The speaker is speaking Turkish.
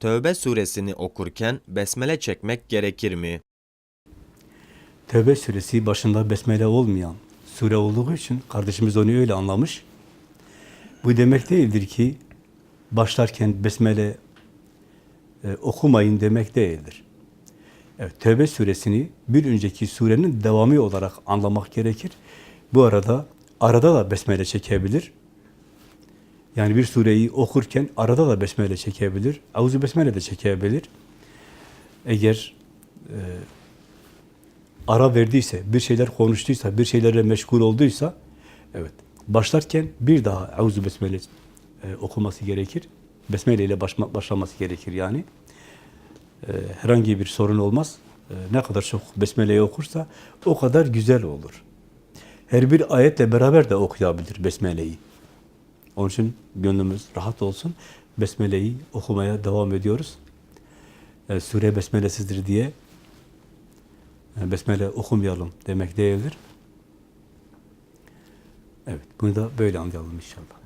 Tövbe suresini okurken besmele çekmek gerekir mi? Tevbe suresi başında besmele olmayan sure olduğu için kardeşimiz onu öyle anlamış. Bu demek değildir ki başlarken besmele e, okumayın demek değildir. Evet, Tevbe suresini bir önceki surenin devamı olarak anlamak gerekir. Bu arada arada da besmele çekebilir. Yani bir sureyi okurken arada da besmele çekebilir. Auzu besmele de çekebilir. Eğer e, ara verdiyse, bir şeyler konuştuysa, bir şeylerle meşgul olduysa, evet, başlarken bir daha Euzu Besmele e, okuması gerekir. Besmele ile başma- başlaması gerekir yani. E, herhangi bir sorun olmaz. E, ne kadar çok Besmele'yi okursa o kadar güzel olur. Her bir ayetle beraber de okuyabilir Besmele'yi. Onun için gönlümüz rahat olsun. Besmele'yi okumaya devam ediyoruz. E, sure Besmelesizdir diye yani Besmele okumayalım demek değildir. Evet, bunu da böyle anlayalım inşallah.